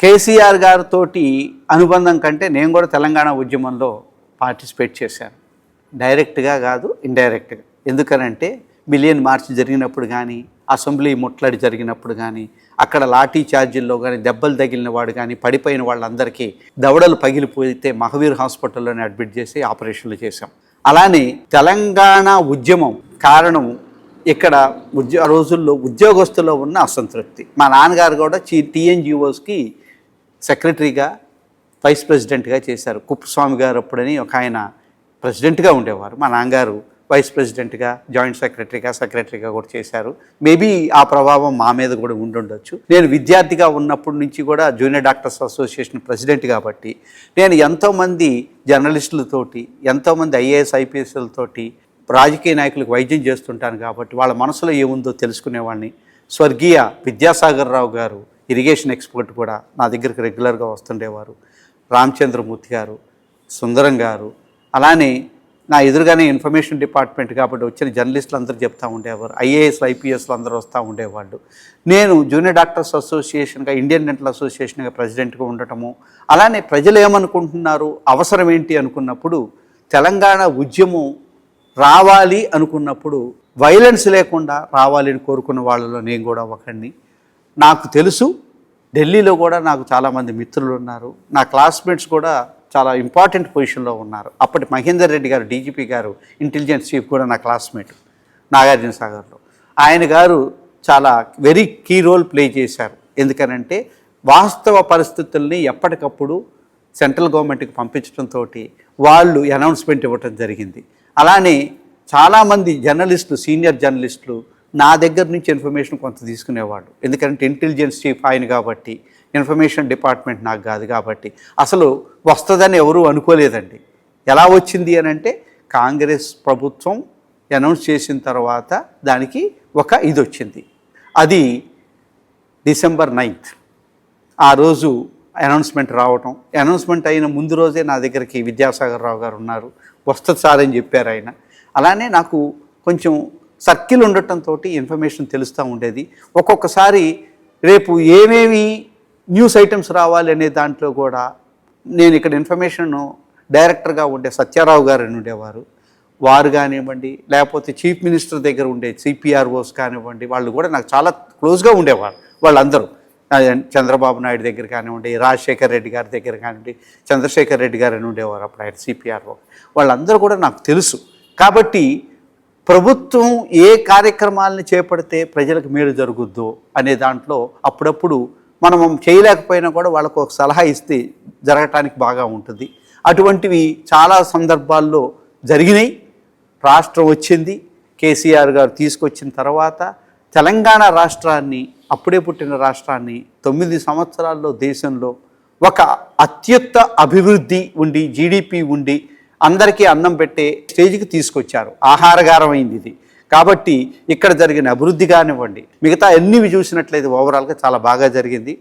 కేసీఆర్ గారితో అనుబంధం కంటే నేను కూడా తెలంగాణ ఉద్యమంలో పార్టిసిపేట్ చేశాను. డైరెక్ట్గా కాదు ఇండైరెక్ట్గా. ఎందుకనంటే మిలియన్ మార్చ్ జరిగినప్పుడు కానీ అసెంబ్లీ ముట్లడి జరిగినప్పుడు కానీ అక్కడ లాఠీ ఛార్జీల్లో కానీ దెబ్బలు తగిలిన వాడు కానీ పడిపోయిన వాళ్ళందరికీ దవడలు పగిలిపోతే మహవీర్ హాస్పిటల్లోనే అడ్మిట్ చేసి ఆపరేషన్లు చేశాం. అలానే తెలంగాణ ఉద్యమం కారణం ఇక్కడ ఉద్యో రోజుల్లో ఉద్యోగస్తుల్లో ఉన్న అసంతృప్తి. మా నాన్నగారు కూడా చి టీఎన్జిఓస్కి సెక్రటరీగా వైస్ ప్రెసిడెంట్గా చేశారు. కుప్పస్వామి గారు అప్పుడని ఒక ఆయన ప్రెసిడెంట్గా ఉండేవారు. మా నాన్నగారు వైస్ ప్రెసిడెంట్గా జాయింట్ సెక్రటరీగా సెక్రటరీగా కూడా చేశారు. మేబీ ఆ ప్రభావం మా మీద కూడా ఉండుండొచ్చు. నేను విద్యార్థిగా ఉన్నప్పటి నుంచి కూడా జూనియర్ డాక్టర్స్ అసోసియేషన్ ప్రెసిడెంట్ కాబట్టి నేను ఎంతోమంది జర్నలిస్టులతోటి ఎంతోమంది ఐఏఎస్ ఐపీఎస్లతోటి రాజకీయ నాయకులకు వైద్యం చేస్తుంటాను కాబట్టి వాళ్ళ మనసులో ఏముందో తెలుసుకునేవాడిని. స్వర్గీయ విద్యాసాగర్ రావు గారు ఇరిగేషన్ ఎక్స్పర్ట్ కూడా నా దగ్గరికి రెగ్యులర్గా వస్తుండేవారు. రామచంద్రమూర్తి గారు సుందరం గారు అలానే నా ఎదురుగానే ఇన్ఫర్మేషన్ డిపార్ట్మెంట్ కాబట్టి వచ్చిన జర్నలిస్టులు అందరూ చెప్తూ ఉండేవారు. ఐఏఎస్ ఐపీఎస్లు అందరూ వస్తూ ఉండేవాళ్ళు. నేను జూనియర్ డాక్టర్స్ అసోసియేషన్గా ఇండియన్ డెంటల్ అసోసియేషన్గా ప్రెసిడెంట్గా ఉండటము అలానే ప్రజలు ఏమనుకుంటున్నారు అవసరం ఏంటి అనుకున్నప్పుడు తెలంగాణ ఉద్యమం రావాలి అనుకున్నప్పుడు వైలెన్స్ లేకుండా రావాలి అని కోరుకున్న వాళ్ళలో నేను కూడా ఒకడిని. నాకు తెలుసు. ఢిల్లీలో కూడా నాకు చాలామంది మిత్రులు ఉన్నారు. నా క్లాస్మేట్స్ కూడా చాలా ఇంపార్టెంట్ పొజిషన్లో ఉన్నారు. అప్పటి మహేందర్ రెడ్డి గారు డీజీపీ గారు ఇంటెలిజెన్స్ చీఫ్ కూడా నా క్లాస్మేట్ నాగార్జున సాగర్లో. ఆయన గారు చాలా వెరీ కీ రోల్ ప్లే చేశారు. ఎందుకనంటే వాస్తవ పరిస్థితుల్ని ఎప్పటికప్పుడు సెంట్రల్ గవర్నమెంట్కి పంపించడంతో వాళ్ళు అనౌన్స్మెంట్ ఇవ్వటం జరిగింది. అలానే చాలామంది జర్నలిస్టులు సీనియర్ జర్నలిస్టులు నా దగ్గర నుంచి ఇన్ఫర్మేషన్ కొంత తీసుకునేవాడు. ఎందుకంటే ఇంటెలిజెన్స్ చీఫ్ ఆయన కాబట్టి ఇన్ఫర్మేషన్ డిపార్ట్మెంట్ నాకు కాదు కాబట్టి. అసలు వస్తుందని ఎవరూ అనుకోలేదండి. ఎలా వచ్చింది అని అంటే కాంగ్రెస్ ప్రభుత్వం అనౌన్స్ చేసిన తర్వాత దానికి ఒక ఇది వచ్చింది. అది డిసెంబర్ నైన్త్. ఆ రోజు అనౌన్స్మెంట్ రావటం. అనౌన్స్మెంట్ అయిన ముందు రోజే నా దగ్గరికి విద్యాసాగర్ రావు గారు ఉన్నారు. వస్తుంది సార్ అని చెప్పారు ఆయన. అలానే నాకు కొంచెం సర్కిల్ ఉండటంతో ఇన్ఫర్మేషన్ తెలుస్తూ ఉండేది. ఒక్కొక్కసారి రేపు ఏమేమి న్యూస్ ఐటమ్స్ రావాలి అనే దాంట్లో కూడా నేను ఇక్కడ ఇన్ఫర్మేషన్ డైరెక్టర్గా ఉండే సత్యారావు గారు అని ఉండేవారు. వారు కానివ్వండి లేకపోతే చీఫ్ మినిస్టర్ దగ్గర ఉండే సిపిఆర్ఓస్ కానివ్వండి వాళ్ళు కూడా నాకు చాలా క్లోజ్గా ఉండేవారు వాళ్ళందరూ. చంద్రబాబు నాయుడు దగ్గర కానివ్వండి రాజశేఖర్ రెడ్డి గారి దగ్గర కానివ్వండి చంద్రశేఖర్ రెడ్డి గారు అని ఉండేవారు అప్పుడు ఆయన సిపిఆర్ఓ. వాళ్ళందరూ కూడా నాకు తెలుసు. కాబట్టి ప్రభుత్వం ఏ కార్యక్రమాలను చేపడితే ప్రజలకు మేలు జరుగుద్దో అనే దాంట్లో అప్పుడప్పుడు మనం చేయలేకపోయినా కూడా వాళ్ళకు ఒక సలహా ఇస్తే జరగటానికి బాగా ఉంటుంది. అటువంటివి చాలా సందర్భాల్లో జరిగినాయి. రాష్ట్రం వచ్చింది. కేసీఆర్ గారు తీసుకొచ్చిన తర్వాత తెలంగాణ రాష్ట్రాన్ని అప్పుడే పుట్టిన రాష్ట్రాన్ని తొమ్మిది సంవత్సరాల్లో దేశంలో ఒక అత్యుత్త అభివృద్ధి ఉండి జీడిపి ఉండి అందరికీ అన్నం పెట్టే స్టేజ్కి తీసుకొచ్చారు. ఆహారగారం అయింది ఇది. కాబట్టి ఇక్కడ జరిగిన అభివృద్ధి కానివ్వండి మిగతా అన్ని చూసినట్లయితే ఓవరాల్గా చాలా బాగా జరిగింది.